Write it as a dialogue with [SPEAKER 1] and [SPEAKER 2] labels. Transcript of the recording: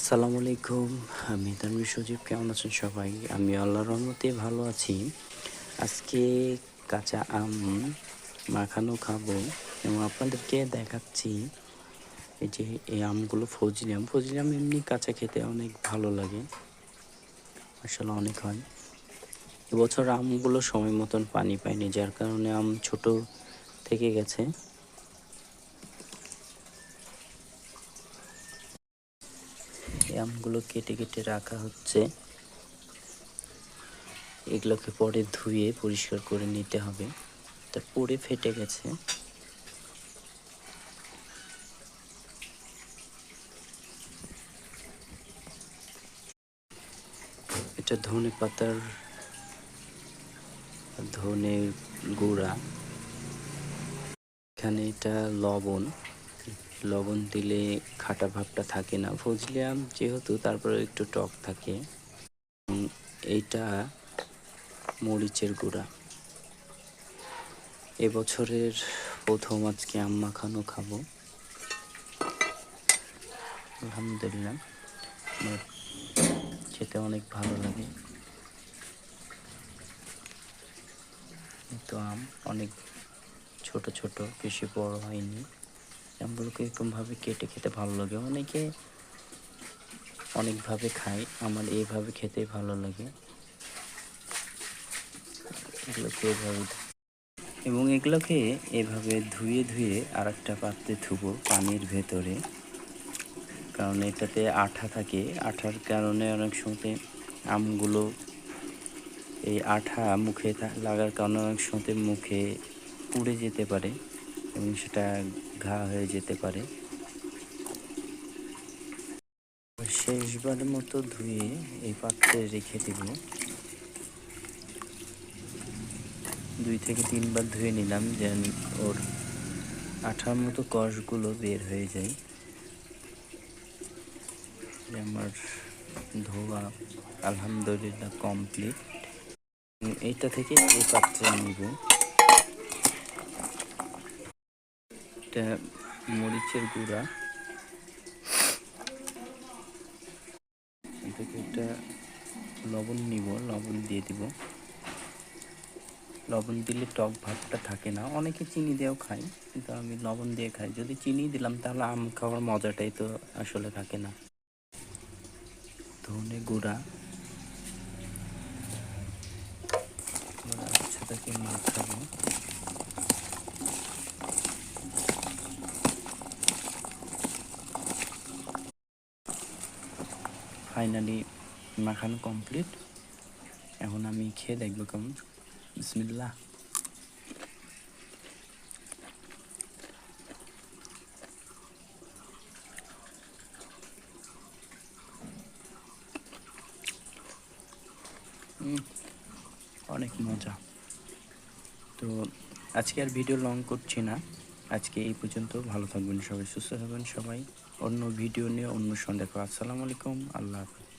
[SPEAKER 1] আসসালামু আলাইকুম। আমি তানভীর সজীব, কেমন আছেন সবাই? আমি আল্লাহর রহমতে ভালো আছি। আজকে কাঁচা আম মাখানো খাব এবং আপনাদেরকে দেখাচ্ছি এই যে এই আমগুলো ফজলি আম। ফজলি আম এমনি কাঁচা খেতে অনেক ভালো লাগে। আসলে অনেক হয়। এবছর আমগুলো সময় মতন পানি পায়নি যার কারণে আম ছোট থেকে গেছে। আমগুলো কেটে কেটে রাখা হচ্ছে। এগুলোকে পরে ধুয়ে পরিষ্কার করে নিতে হবে। তা পরে ফেটে গেছে। এটা ধনে পাতার, ধনে গুঁড়া। এখানে এটা লবণ। লবণ দিলে খাটা ভাবটা থাকে না। ফজলি আম যেহেতু তারপরে একটু টক থাকে। এইটা মরিচের গুঁড়া। এবছরের প্রথম আজকে আম মাখানো খাব। আলহামদুলিল্লাহ। খেতে অনেক ভালো লাগে। তো আম অনেক ছোট ছোট, বেশি বড় হয়নি। আমগুলোকে এরকমভাবে কেটে খেতে ভালো লাগে। অনেকে অনেকভাবে খায়, আমার এইভাবে খেতে ভালো লাগে। এগুলোকে এভাবে এবং এগুলোকে এভাবে ধুয়ে ধুয়ে আর একটা পাত্রে থুবো পানির ভেতরে। কারণ এটাতে আঠা থাকে। আঠার কারণে অনেক সময় আমগুলো এই আঠা মুখে লাগার কারণে অনেক সময় মুখে পুড়ে যেতে পারে। এবং সেটা ঘা হয়ে যেতে পারে। শেষবারের মতো ধুয়ে এই পাত্রে রেখে দিব। দুই থেকে তিনবার ধুয়ে নিলাম যেন ওর আঠার মতো কষগুলো বের হয়ে যায়। আমার ধোয়া আলহামদুলিল্লাহ কমপ্লিট এইটা থেকে এই পাত্রে নিব। এটা মরিচের গুঁড়া। এটাকে একটা লবণ নিব, লবণ দিয়ে দিব। লবণ দিলে টক ভাবটা থাকে না। অনেকে চিনি দিয়েও খায়, কিন্তু আমি লবণ দিয়ে খাই। যদি চিনি দিলাম, তাহলে আম খাওয়ার মজাটাই তো আসলে থাকে না। ধনে গুঁড়া। আচ্ছা তাকে মাখাবো। ফাইনালি মাখানো কমপ্লিট এখন আমি খেয়ে দেখব কেমন। বিসমিল্লা অনেক মজা। তো আজকে আর ভিডিও লং করছি না। আজকে এই পর্যন্ত। ভালো থাকবেন সবাই, সুস্থ থাকবেন সবাই। অন্য ভিডিও নিয়ে অন্য সন্ধ্যা আসসালামু আলাইকুম আল্লাহ হাফেজ।